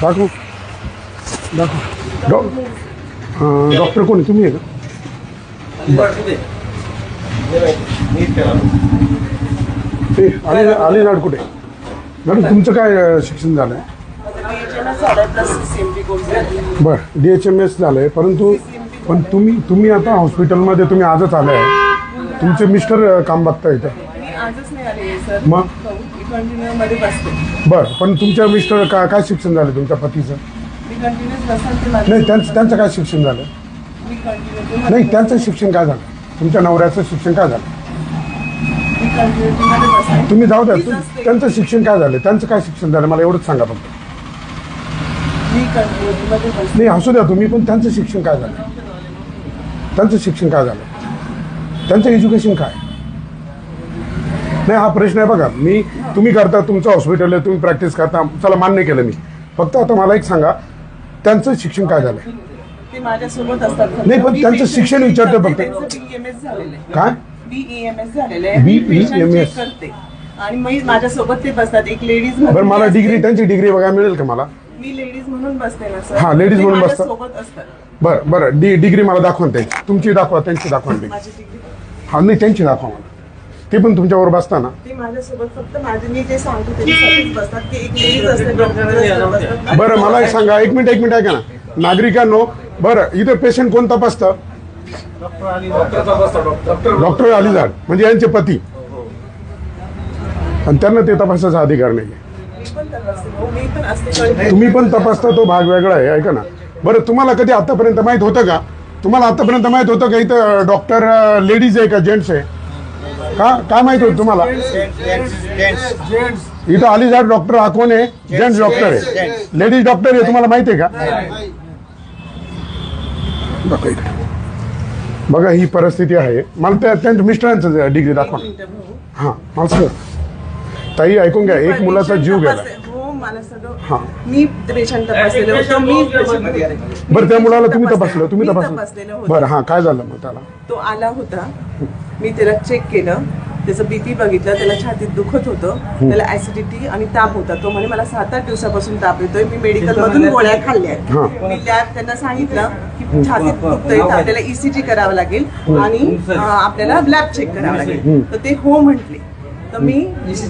दाखव. दाखव. डॉ डॉक्टर कोण तुम्ही आहे का? ते आले आले नाड कुठे? मॅडम तुमचं काय शिक्षण झालं आहे बरं. डी एच एम एस झालं आहे परंतु पण तुम्ही तुम्ही आता हॉस्पिटलमध्ये तुम्ही आजच आले आहे. तुमचे मिस्टर काम बघता इथं. आजच नाही आले सर. मग? कंटिन्यू मध्ये बसते. बरं पण तुमच्या मिस्टर का काय शिक्षण झालं तुमच्या पतीचं? मी कंटिन्यूस बसते ते माझं. नाही त्यांचं त्यांचं काय शिक्षण झालं? मी कंटिन्यू नाही त्यांचं शिक्षण काय झालं? तुमच्या नवऱ्याचं शिक्षण काय झालं? मी कंटिन्यू मध्ये बसते. तुम्ही जाऊ द्या. त्यांचं शिक्षण काय झालं? त्यांचं काय शिक्षण झालं? मला एवढंच सांगा फक्त. मी कंटिन्यू मध्ये बसते. नाही असू द्या तुम्ही पण त्यांचं शिक्षण काय झालं? त्यांचं शिक्षण काय झालं? त्यांचं एज्युकेशन काय? नाही हा प्रश्न आहे बघा. मी तुम्ही करता तुमचं हॉस्पिटल आहे तुम्ही प्रॅक्टिस करता. चला मान्य केलं मी. फक्त आता मला एक सांगा त्यांचं शिक्षण काय झालं ते माझ्यासोबत असतात. फक्त. नाही, पण मी त्यांचं शिक्षण विचारतो फक्त. आहे. काय? बीईएमएस झालेलं आहे. मी BEMS. patient check करते. आणि मी माझ्यासोबत ते बसतात. एक लेडीज बरं मला डिग्री त्यांची डिग्री बघायला मिळेल का मला? मी लेडीज म्हणून बसते ना सर हा, ladies म्हणून बसतात. सोबत असतात. बरं बरं. डी डिग्री मला दाखवा ना त्यांची तुमची दाखवा त्यांची दाखवा ना डिग्री माझी डिग्री हा नाही त्यांची दाखवा मला. ते पण तुमच्यावर बसताना. ते माझ्यासोबत फक्त माझे मी जे सांगतो त्याच्यासाठीच बसतात. की एक लेडीज असते डॉक्टर बसतात. बरं मला एक सांगा एक मिनिट एक मिनिट ऐका ना. नागरिकांनो बरं इथं पेशंट कोण तपासतं? डॉक्टर अलिजाड म्हणजे यांचे पती. आणि त्यांना ते तपासायचा अधिकार नाही मी पण तपासते हो, मी पण असते तुम्ही पण तपासता तो भाग वेगळा आहे ऐका ना. बरं तुम्हाला कधी आतापर्यंत माहीत होतं का? तुम्हाला आतापर्यंत माहीत होतं का इथं डॉक्टर लेडीज आहे का जेंट्स आहे? का काय माहीत होत तुम्हाला? इथं अलिजाड डॉक्टर हा कोण आहे? जेंट्स डॉक्टर आहे. लेडीज डॉक्टर आहे तुम्हाला माहिती आहे का? बघा इकडे. बघा ही परिस्थिती आहे. मला त्या त्यांच्या मिस्टरांचं डिग्री दाखवा. हां मला सर ताई ऐकून घ्या. एक मुलाचा जीव गेला. मला सगळं हां. मी पेशंट तपासलेलं होतं. मी patient- बरं त्या मुलाला तुम्ही तपासलं तुम्ही तपासलं. तपासलेलं होतं. बरं हां काय झालं मग त्याला? तो आला होता. मी त्याला चेक केलं. त्याचं बीपी बघितलं. त्याला छातीत दुखत होतं. त्याला ऍसिडिटी आणि ताप होता. तो म्हणे मला सात आठ दिवसापासून ताप येतोय. मी मेडिकल मधून गोळ्या खाल्ल्या हां. मी लॅब त्यांना सांगितलं की छातीत दुखतंय तर आपल्याला ईसीजी करावं लागेल आणि अं, आपल्याला लॅब चेक करावं लागेल. तर ते हो म्हटले. तर मी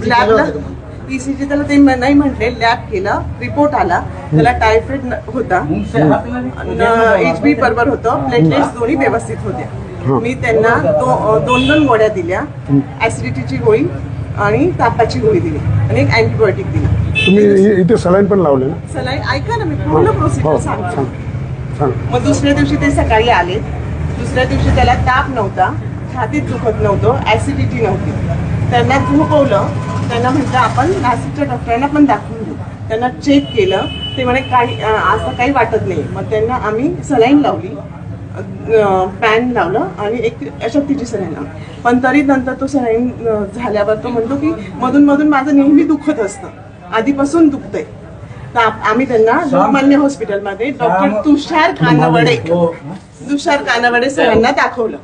लॅबला ईसीजी त्याला ते म- नाही म्हटले लॅब केला रिपोर्ट आला. त्याला टायफॉइड होता. एच बी बरोबर होतं. प्लेटलेट्स दोन्ही व्यवस्थित होत्या. मी त्यांना दो- दोन दोन गोळ्या दिल्या. ऍसिडिटीची गोळी आणि तापाची गोळी दिली. आणि एक अँटीबायोटिक दिला. तुम्ही इथे सलाईन पण लावले ना? सलाईन ऐका ना मी पूर्ण प्रोसिजर सांगतो. सांग सांग मग दुसऱ्या दिवशी ते सकाळी आले. दुसऱ्या दिवशी त्याला ताप नव्हता. छातीत दुखत नव्हतं. ऍसिडिटी नव्हती. त्यांना झोपवलं. त्यांना म्हटलं आपण नाशिकच्या डॉक्टरांना पण दाखवून घेऊ त्यांना चेक केलं. ते म्हणे काही असं काही वाटत नाही. मग त्यांना आम्ही सलाईन लावली पॅन लावलं आणि एक अशक्तीची सलाईन लावली. पण तरी नंतर तो सलाईन झाल्यावर तो म्हणतो की मधून मधून माझं नेहमी दुखत असतं. आधीपासून दुखतंय. आम्ही त्यांना लोकमान्य हॉस्पिटलमध्ये डॉक्टर तुषार कानवडे तुषार कानवडे सरांना दाखवलं.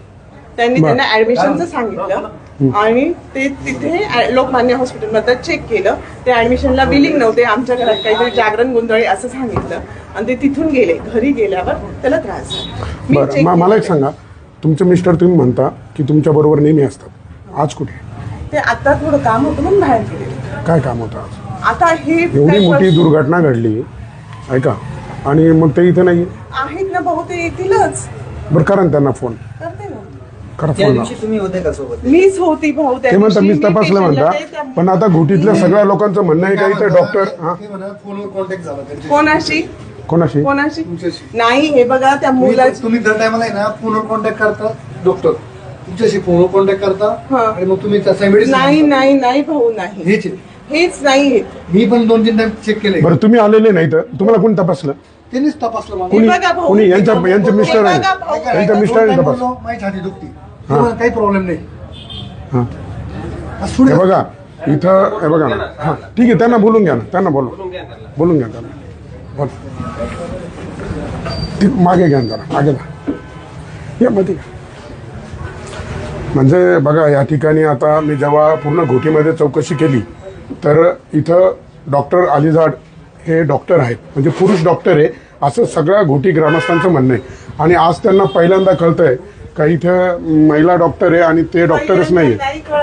त्यांनी. त्यांना ऍडमिशनचं सांगितलं. आणि ते तिथे लोकमान्य हॉस्पिटलमध्ये चेक केलं. ते ऍडमिशनला बिलिंग नव्हते. आमच्या घरात काहीतरी जागरण गोंधळी असं सांगितलं. आणि ते तिथून गेले. घरी गेल्यावर त्याला त्रास झाला. बरं. म- मला एक सांगा. तुमचे मिस्टर तुम्ही म्हणता की तुमच्या बरोबर नेहमी असतात. आज कुठे? ते आता थोडं काम होतं म्हणून बाहेर गेले. काय काम होतं आज? आता हे एवढी काही मोठी वर्ष- दुर्घटना घडली. ऐका. आणि मग ते इथे नाही आहेत ना भाऊ ते येतीलच. बरं करा ना त्यांना फोन ना करा त्या फोन दिवशी तुम्ही होते का सोबत? मीच होती भाऊ त्या ते म्हणता दिवशी. मीच मी तपासलं म्हणता. ते त्या- पण आता घुटीतल्या सगळ्या लोकांचं म्हणणं आहे का इथं डॉक्टर हा? ते म्हणा फोनवर कॉन्टॅक्ट झाला त्यांच्याशी. कोणाशी? कोणाशी? कोणाशी? तुमच्याशी. नाही हे बघा त्या मुलाची तुम्ही दर टायमाला आहे ना फोनवर कॉन्टॅक्ट करता डॉक्टर तुमच्याशी फोनवर कॉन्टॅक्ट करता हा. आणि मग तुम्ही त्याचा नाही नाही नाही भाऊ नाही. हेच आहे. हेच नाही. मी पण दोन तीन टाइम चेक केले बरं तुम्ही आलेले नाही तर? तुम्हाला कोणी तपासलं? त्यांनीच तपासलं मला कुणी बघा भाऊ, कुणी? यांच्या यांचे मिस्टर आहे भाऊ. यांच्या दोन time तपास माझी छाती दुखती. तुम्हाला काही प्रॉब्लेम नाही. हां. थोडी- हे बघा इथं हे बघा ना. हां ठीक आहे त्यांना बोलून घ्या ना त्यांना बोलू. बोलून घ्या त्यांना. बोल. ती मागे घ्या ना जरा मागे जा. या मध्ये घ्या. म्हणजे बघा या ठिकाणी आता मी जेव्हा पूर्ण घोटीमध्ये चौकशी केली तर इथं डॉक्टर अलिजाड हे डॉक्टर आहेत. म्हणजे पुरुष डॉक्टर आहे. असं सगळ्या घोटी ग्रामस्थांचं म्हणणं आहे. आणि आज त्यांना पहिल्यांदा कळतंय का इथं महिला डॉक्टर आहे आणि ते डॉक्टरच नाही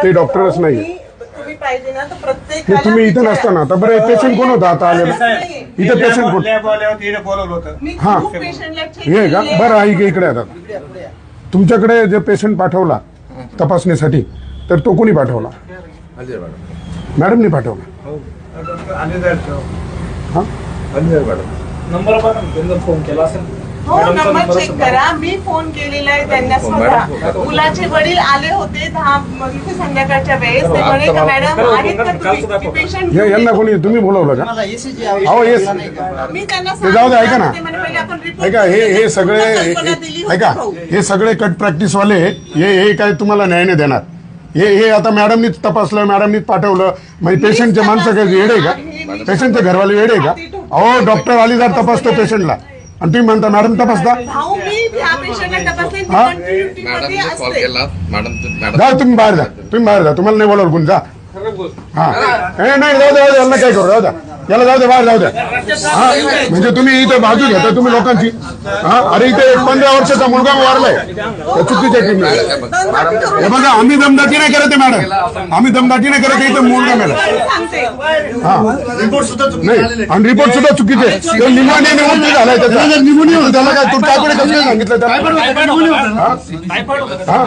ते डॉक्टरच नाही तुम्ही पाहिजे ना तर प्रत्येक नाही तुम्ही इथं नसताना. आता बरं पेशंट कोण होता? आता आलेला. इथं पेशंट कोण? हा. खूप पेशंटला check हे आहे का. बरं ऐक इकडे आता. तुमच्याकडे जे पेशंट पाठवला तपासणीसाठी तर तो कोणी पाठवला? मॅडमनी पाठवला. हा? नंबर बघा ना, त्यांना फोन केला असेल. हो मॅडमचा नंबर नंबर चेक असेल. करा. मी फोन केलेला आहे त्यांना स्वतः मुलाचे वडील आले होते दहा संध्याकाळच्या वेळेस. ते म्हणे का मॅडम आहेत का तुम्ही? पेशंट या- यांना कोणी तुम्ही बोलवलं का? अहो येस. मी त्यांना ते जाऊ दे, ऐका ना. सांगितलं, ते म्हणे, पहिले आपण report ऐका हे हे. सगळे पूर्ण हे- कल्पना दिली होती ऐका भाऊ. हे सगळे कट प्रॅक्टिस वाले हे हे काय तुम्हाला न्याय नाही देणार. हे हे आता मॅडमनीच तपासलं मॅडमनीच पाठवलं. म्हणजे पेशंटचे माणसं काय येडे आहे का पेशंटचे घरवाले येडे आहे का अहो डॉक्टर अलिजाड तपासतो पेशंटला आणि तुम्ही म्हणता मॅडम तपासता? भाऊ मी ह्या पेशंटला तपासले हा? मॅडमने कॉल. केला मॅडम मॅडम जा तुम्ही बाहेर जा. तुम्ही बाहेर जा. तुम्हाला नाही बोलावलं कोणी. जा. हा. ए, नाही जाऊ दे जाऊ दे. यांना काय करू? जाऊ द्या याला जाऊ दे बाहेर जाऊ द्या हा? म्हणजे तुम्ही इथे बाजू घेता तुम्ही लोकांची. हा? अरे इथे एक पंधरा वर्षाचा मुलगा वारलाय. त्या चुकीच्या टीमने हे बघा आम्ही दमदाटी नाही करत आहे मॅडम. आम्ही दमदाटी नाही करत इथे मुलगा मेला. सांगते हा. रिपोर्ट सुद्धा चुकीचे नाही. आणि रिपोर्ट सुद्धा चुकीचे निमोनियाने मृत्यू झालाय त्याचा. निमोनिया त्याला काय तू टायफॉइड कसं काय सांगितलं त्याला? हा? हा?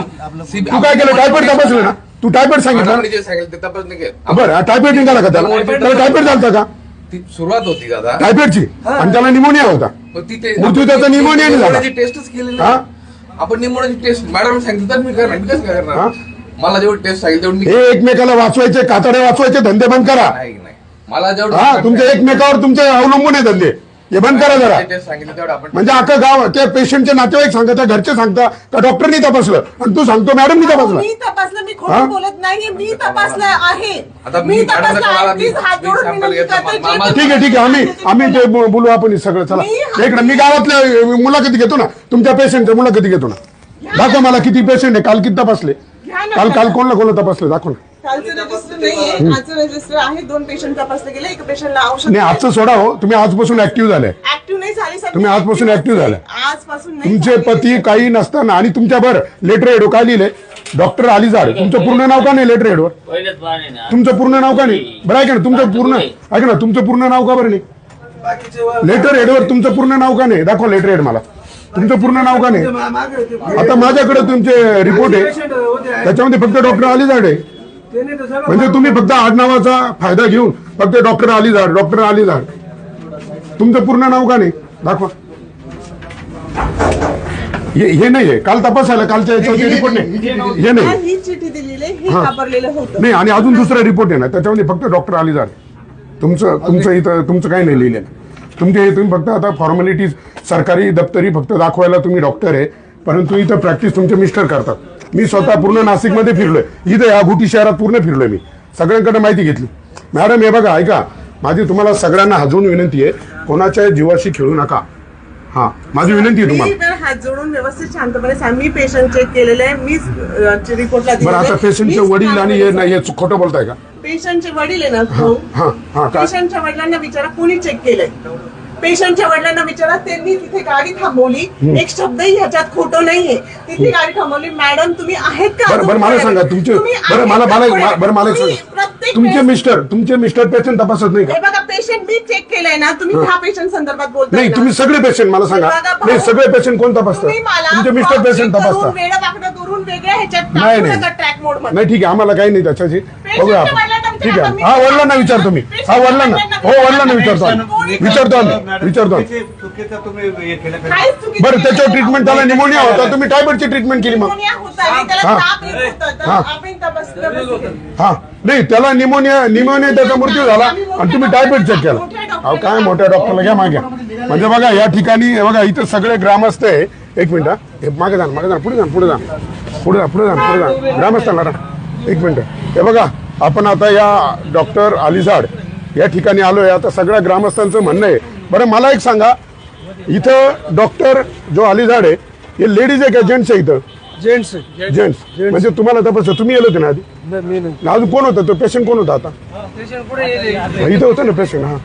तू काय केलं? टायफॉइड तपासलं ना? तू टायफॉइड सांगितलं. बरं टायफॉइड निघाला का त्याला? त्याला टायफॉइड झालता का? ती सुरुवात होती आता टायफॉइडची आणि त्याला निमोनिया होता मग ती ते- मृत्यू त्याचा आपण pneumonia ने झाला. pneumonia ची टेस्टच केलेली हा? नाही. आपण निमोनियाची टेस्ट मॅडम सांगितलं तर मी करणार मी कसं काय हा? करणार मला जेवढी टेस्ट सांगितलं तेवढी मी हे एकमेकाला वाचवायचे कातडे वाचवायचे धंदे बंद करा नाही नाही मला जेवढं हा तुमच्या एकमेकावर तुमचे अवलंबून आहे धंदे हे बंद करा जरा. टेस्ट सांगितलं तेवढं आपण म्हणजे अख्खं गाव ते पेशंटचे नातेवाईक सांगता घरचे सांगता का डॉक्टरनी तपासलं? आणि तू सांगतो मॅडमनी तपासलं. मी तपासलं मी हा? खोटं बोलत नाहीये मी तपासलं आहे. आता मी तपासलं हात जोडून विनंती. करते, ठीक आहे ठीक आहे. आम्ही आम्ही ते बो- बोलू आपण हे सगळं. चला. मी- इकडे मी गावातल्या मुलाखती घेतो ना. तुमच्या पेशंटच्या मुलाखती घेतो ना. दाखवा मला किती पेशंट आहे काल किती तपासले? घ्या ना. काल काल कोणला कोणला तपासले? दाखव ना. कालचं रजिस्टर नाहीये. आजचं रजिस्टर आहे. दोन पेशंट तपासले गेले. एक पेशंटला औषध नाही आजचं सोडा हो. तुम्ही आजपासून ऍक्टिव्ह झाले. ऍक्टिव्ह नाही झाली सर. तुम्ही आजपासून active झालाय. आजपासून नाही तुमचे झाली. पती काही नसताना आणि तुमच्या बर लेटर हेडो काय लिहिले? डॉक्टर अलिजाड तुमचं पूर्ण नाव का नाही लेटर हेडवर पहिलेच पाणी ना. तुमचं पूर्ण नाव का नाही? बरं ऐका ना तुमचं पूर्ण ऐका ना तुमचं पूर्ण नाव का बरं नाही? लेटर हेडवर तुमचं पूर्ण नाव का नाही? दाखवा लेटर हेड मला. तुमचं पूर्ण नाव का नाही? आता माझ्याकडे तुमचे रिपोर्ट आहे. त्याच्यामध्ये फक्त डॉक्टर अलिजाड आहे. म्हणजे तुम्ही फक्त आडनावाचा फायदा घेऊन फक्त डॉक्टर अलिजाड डॉक्टर अलिजाड तुमचं पूर्ण नाव का नाही? दाखवा. हे हे नाही आहे काल तपासायला कालच्या याच्यावरती रिपोर्ट नाही. हे नाही ही चिठ्ठी दिलेली आहे, हे हा. घाबरलेलं होतं. नाही आणि अजून दुसरा रिपोर्ट आहे ना त्याच्यामध्ये फक्त डॉक्टर अलिजाड तुमचं तुमचं इथं तुमचं काही नाही लिहिलेलं. तुमचे तुम्ही फक्त आता फॉर्मॅलिटीज सरकारी दप्तरी फक्त दाखवायला तुम्ही डॉक्टर आहे. परंतु इथं प्रॅक्टिस तुमचे मिस्टर करतात. मी स्वतः पूर्ण नाशिकमध्ये फिरलोय. इथं या गुटी शहरात पूर्ण फिरलोय मी. सगळ्यांकडे माहिती घेतली. मॅडम हे बघा ऐका. माझी तुम्हाला सगळ्यांना हजवून विनंती आहे कोणाच्या जीवाशी खेळू नका. हा माझी विनंती आहे मी तुम्हाला हात जोडून व्यवस्थित शांतपणे सांग. मी पेशंट चेक केलेले आहे. मीच रिपोर्टला बरं आता पेशंटचे वडील आणि हे नाही हे खोटं बोलताय का? पेशंटचे वडील आहे ना हा हा काय पेशंटच्या वडिलांना विचारा कोणी चेक केलंय? पेशंटच्या वडिलांना विचारा त्यांनी तिथे गाडी थांबवली. एक शब्दही ह्याच्यात खोटं नाहीये. तिथे गाडी थांबवली. मॅडम तुम्ही आहेत का? बरं बरं मला सांगा तुमचे तुम्ही बरं आहेत मला का? मला? बरं मला एक तुम्ही सांगा. प्रत्येक तुमचे मिस्टर तुमचे मिस्टर पेशंट तपासत नाही का? हे बघा पेशंट मी चेक केलंय ना तुम्ही ह्या पेशंट संदर्भात बोलताय नाही ना. तुम्ही सगळे पेशंट मला सांगा. हे बघा भाऊ, नाही सगळे पेशंट कोण तपासतात? तुम्ही मला तुमचे मिस्टर पेशंट करून, तपासतात. वेडं वाकडं करून वेगळ्या ह्याच्यात नाही टाकू नाही मध्ये. ठीक आहे आम्हाला काही नाही त्याच्याशी. बघूया आपण. वडिलांना ठीक आहे. हा वडिलांना विचारतो मी. हा वडिलांना. हो वडिलांना विचारतो आम्ही. विचारतो आम्ही. विचारतो आम्ही. चुकीचे- चुकीचं तुम्ही हे केलं का? काहीच चुकीचं बरं नाही. त्याच्यावर ट्रीटमेंट त्याला निमोनिया होता. तुम्ही टायफॉइडची ट्रीटमेंट केली मग? निमोनिया होता आणि त्याला हा. ताप येत होता तर हा. आपण तपास- तपास- हा. नाही त्याला निमोनिया निमोनिया त्याचा मृत्यू झाला आणि तुम्ही टायफॉइड चेक केला. अहो काय मोठ्या डॉक्टरला घ्या मागे. म्हणजे बघा या ठिकाणी हे बघा इथं सगळे ग्रामस्थ आहे. एक मिनिट हा. हे मागे जा ना, मागे जा ना, पुढे जा ना, पुढे जा पुढे जा पुढे जा पुढे जा ग्रामस्थांना राहा. एक मिनिट. हे बघा आपण आता या डॉक्टर अलिजाड या ठिकाणी आलोय. आता सगळ्या ग्रामस्थांचं म्हणणं आहे. बरं मला एक सांगा. इथं डॉक्टर जो अलिजाड आहे हे लेडीज आहे का जेंट्स आहे इथं? Gents gents. म्हणजे तुम्हाला तपासलं. तुम्ही येलो होते ना आधी? अजून कोण होतं? तो पेशंट कोण होता आता? इथं होतं ना पेशंट हा.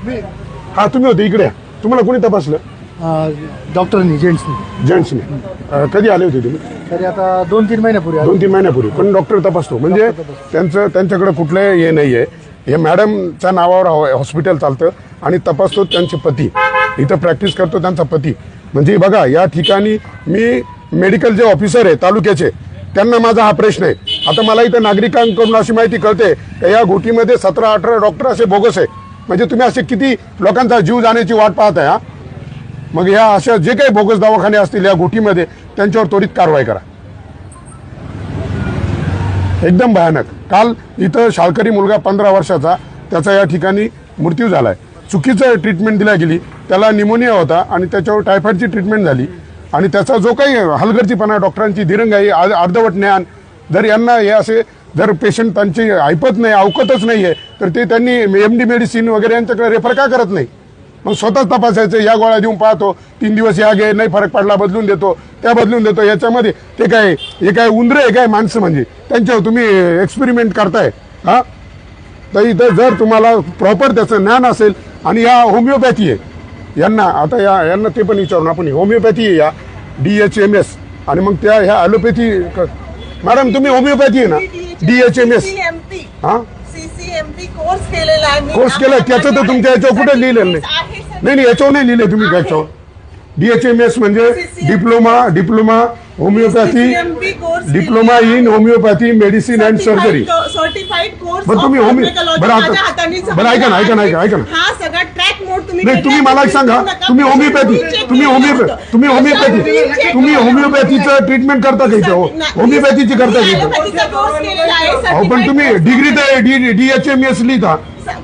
हा तुम्ही होते इकडे. तुम्हाला कोणी तपासलं? डॉक्टरनी जेंट्सनी जेंट्सने अं, कधी आले होते तुम्ही? तरी आता दोन तीन महिन्यापूर्वी आलो. दोन तीन महिन्यापूर्वी. पण डॉक्टर तपासतो. म्हणजे त्यांचं त्यांच्याकडे कुठलं हे नाही आहे हे मॅडमच्या नावावर हॉ- हॉस्पिटल चालतं आणि तपासतो त्यांचे पती. इथं प्रॅक्टिस करतो त्यांचा पती. म्हणजे बघा या ठिकाणी मी मेडिकल जे ऑफिसर आहे तालुक्याचे त्यांना माझा हा प्रश्न आहे. आता मला इथं नागरिकांकडून अशी माहिती कळते का या घोटीमध्ये सतरा अठरा डॉक्टर असे बोगस आहे. म्हणजे तुम्ही असे किती लोकांचा जीव जाण्याची वाट पाहत आहे हा? मग या अशा जे काही बोगस दवाखाने असतील या गोटीमध्ये त्यांच्यावर त्वरित कारवाई करा. एकदम भयानक. काल इथं शाळकरी मुलगा पंधरा वर्षाचा त्याचा या ठिकाणी मृत्यू झालाय. चुकीचं ट्रीटमेंट दिल्या गेली. त्याला निमोनिया होता आणि त्याच्यावर टायफॉईडची ट्रीटमेंट झाली. आणि त्याचा जो काही हलगर्जीपणा डॉक्टरांची दिरंगाई अर्धवट ज्ञान जर यांना हे असे जर पेशंट त्यांची ऐपत नाही अवकतच नाही आहे तर ते त्यांनी एम डी मेडिसिन वगैरे यांच्याकडे रेफर का करत नाही? मग स्वतःच तपासायचं या गोळ्या देऊन पाहतो तीन दिवस या घे नाही फरक पडला बदलून देतो त्या बदलून देतो याच्यामध्ये ते काय हे काय उंदरे आहे काय माणसं म्हणजे? त्यांच्यावर तुम्ही एक्सपेरिमेंट करताय हा? तर इथं जर तुम्हाला प्रॉपर त्याचं ज्ञान असेल आणि या होमिओपॅथी आहे. यांना आता या यांना ते पण विचारून आपण होमिओपॅथी आहे या डी एच एम एस आणि मग त्या ह्या ॲलोपॅथी मॅडम तुम्ही होमिओपॅथी आहे ना? डी एच एम एस हा? कोर्स केलेला आहे. कोर्स केलाय त्याचं तर तुमच्या याच्यावर कुठे लिहिलेलं नाही. नाही नाही याच्यावर नाही लिहिले तुम्ही त्याच्यावर डीएचएमएस म्हणजे diploma diploma homeopathy diploma in homeopathy medicine and surgery certified course बरं, तुम्ही होमिओ- बरं, हाताने बरं, ऐका ना, ऐका ना, ऐका- ऐका ना. हा सगळा ट्रॅक नाही तुम्ही मला एक सांगा. तुम्ही होमिओपॅथी तुम्ही होमिओपॅथी तुम्ही होमिओपॅथी तुम्ही होमिओपॅथीचं ट्रीटमेंट करता का इथं? हो- होमिओपॅथीची करता का इथं? आहे अहो पण तुम्ही. डिग्री तर डीएचएमएस लिहिता.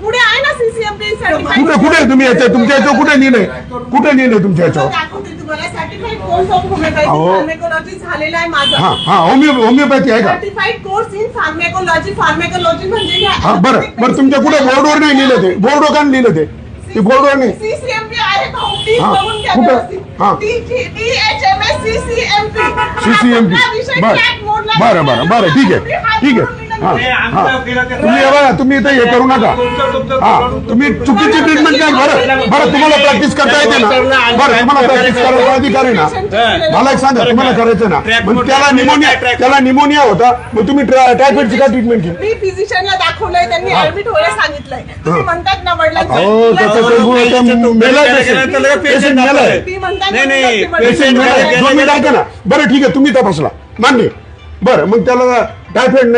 पुढे आहे ना सीसीएमपी सर्टिफाईड कुठे कुठे तुम्ही याच्या तुमच्या याच्यावर कुठे लिहिलंय? कुठे लिहिलंय तुमच्या याच्यावर? दाखवते तुम्हाला सर्टिफाईड कोर्स ऑफ होमिओपॅथी अहो. फार्मेकोलॉजी झालेला आहे माझा. हा हा होमिओ होमिओपॅथी आहे का? Certified course in pharmacology pharmacology म्हणजे हा बरं बरं तुमच्या कुठे बोर्डवर नाही लिहिलं ते? बोर्डवर का नाही लिहिलं ते? ते बोर्डवर नाही सीसीएमपी आहे भाऊ प्लीज हा, बघून घ्या कुठं? व्यवस्थित. हा. DHMS CCMP. सीसीएमपी हा विषय बरं track mode ला बरं बरं बरं ठीक आहे ठीक आहे हा हा. तुम्ही हे बघा तुम्ही इथे हे करू नका. हा तुम्ही चुकीची ट्रीटमेंट काय बरं. बरं तुम्हाला प्रॅक्टिस करता येते ना. बरं तुम्हाला प्रॅक्टिस करायचा अधिकार आहे ना. मला एक सांगा तुम्हाला करायचं ना. मग त्याला निमोनिया त्याला निमोनिया होता. मग तुम्ही टायफॉइडची का ट्रीटमेंट केली? मी फिजिशियनला दाखवलंय त्यांनी ऍडमिट व्हायला सांगितलंय. तुम्ही म्हणतात त्याचं पेशंट मेलाय पेशंट मेलाय ना. बरं ठीक आहे. तुम्ही तपासला. मान्य बरं मग त्याला टायफॉइड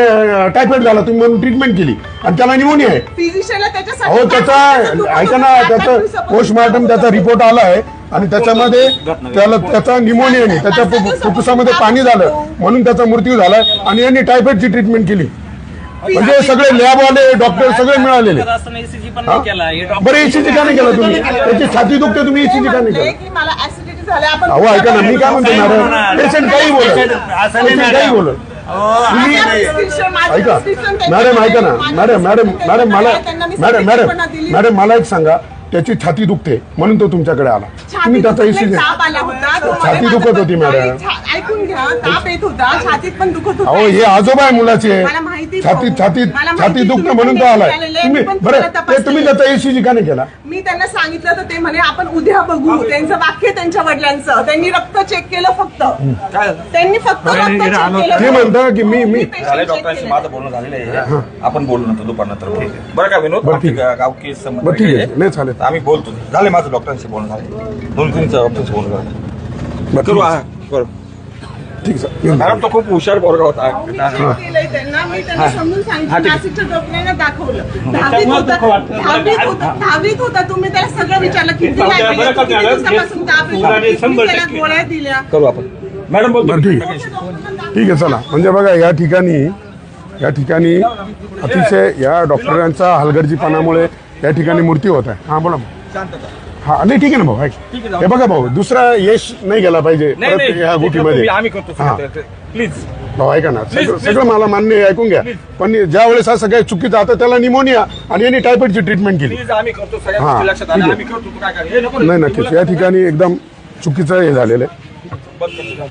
टायफॉइड झाला तुम्ही म्हणून ट्रीटमेंट केली. आणि त्याला निमोनिया आहे. फिजिशियनला त्याच्यासाठी अहो त्याचा ऐका ना त्याचा पोस्टमॉर्टम त्याचा रिपोर्ट आला आहे. आणि त्याच्यामध्ये त्याला त्याचा निमोनिया नाही त्याच्या फुफ- फुफ्फुसामध्ये पाणी झालं. म्हणून त्याचा मृत्यू झालाय आणि यांनी टायफॉइडची ट्रीटमेंट केली. म्हणजे सगळे लॅबवाले डॉक्टर सगळे मिळालेले. ECG पण हा? नाही केला. हे डॉक्टर- बरं एसीजी का नाही केला तुम्ही? त्याची छाती दुखते तुम्ही एसीजी का नाही केला? की मला ऍसिडिटी झाली. आपण अहो ऐका ना मी काय म्हणतो मॅडम. पेशंट काही बोलत. पेशंट काही. बोलत. माझं ऐका. मॅडम ऐका ना. मॅडम मॅडम मॅडम मला मॅडम मॅडम. मॅडम मला एक सांगा. त्याची छाती दुखते. म्हणून तो तुमच्याकडे आला. तुम्ही त्याचा ताप आला होता. तो छाती दुखत माझं होती, पण- मॅडम. छा- ऐकून घ्या ताप येत होता छातीत पण दुखत होता. अहो हे आजोबा आहे मुलाचे. मला माहिती छाती भाऊ. छातीत मला माहिती, छाती दुखतं तुम्ही म्हणून तो आलाय. आलेले, तुम्ही मी पण बरं तुम्हाला ते तुम्ही. त्याचा एसीजी का नाही केला? मी त्यांना सांगितलं तर ते म्हणे आपण उद्या बघू. त्यांचं वाक्य त्यांच्या वडिलांचं. त्यांनी रक्त चेक केलं फक्त. त्यांनी फक्त रक्त check केलं. ते म्हणता की मी मी patient झाले check डॉक्टरांशी केलं. माझं बोलणं झालेलं आहे. आपण बोलू नंतर दुपारनंतर ठीक आहे बरं का विनोद? बरं, ठीक गावकी संबंध बरं, ठीक आहे. वेगळे नाही, चालेल. आम्ही बोलतो. झाले माझं डॉक्टरांशी बोलणं. झाले दोन तीन डॉक्टरांशी बोलणं झालं. बरं, करू हा, करू. ठीक आहे मॅडम तो खूप हुशार पोरगा होता. दहावीत तुम्ही त्याला सगळं विचारलं. किती. गोळ्या दिल्या? करू आपण. मॅडम बोलतो. ठीक आहे. ठीक आहे चला. म्हणजे बघा या ठिकाणी या ठिकाणी अतिशय या डॉक्टरांचा हलगर्जीपणामुळे या ठिकाणी मृत्यू होत आहे. हा बोला भाऊ. हा नाही ठीक आहे ना भाऊ ऐक. हे बघा भाऊ दुसरा यश नाही गेला पाहिजे नाही परत नाही या ते करतो गोटीमध्ये मी, आम्ही करतो हा. प्लीज भाऊ ऐका ना सगळं सगळं मला मान्य आहे, ऐकून घ्या. पण ज्या वेळेस असं काही चुकीचं आता त्याला निमोनिया आणि यांनी टायफॉइडची ट्रीटमेंट केली. प्लीज आम्ही करतो हा, सगळ्या गोष्टी लक्षात आल्या. ठीक आहे. आम्ही करतो तू काय काय हे नको नाही नक्कीच. या ठिकाणी एकदम चुकीचं हे झालेलं आहे. बंद कर.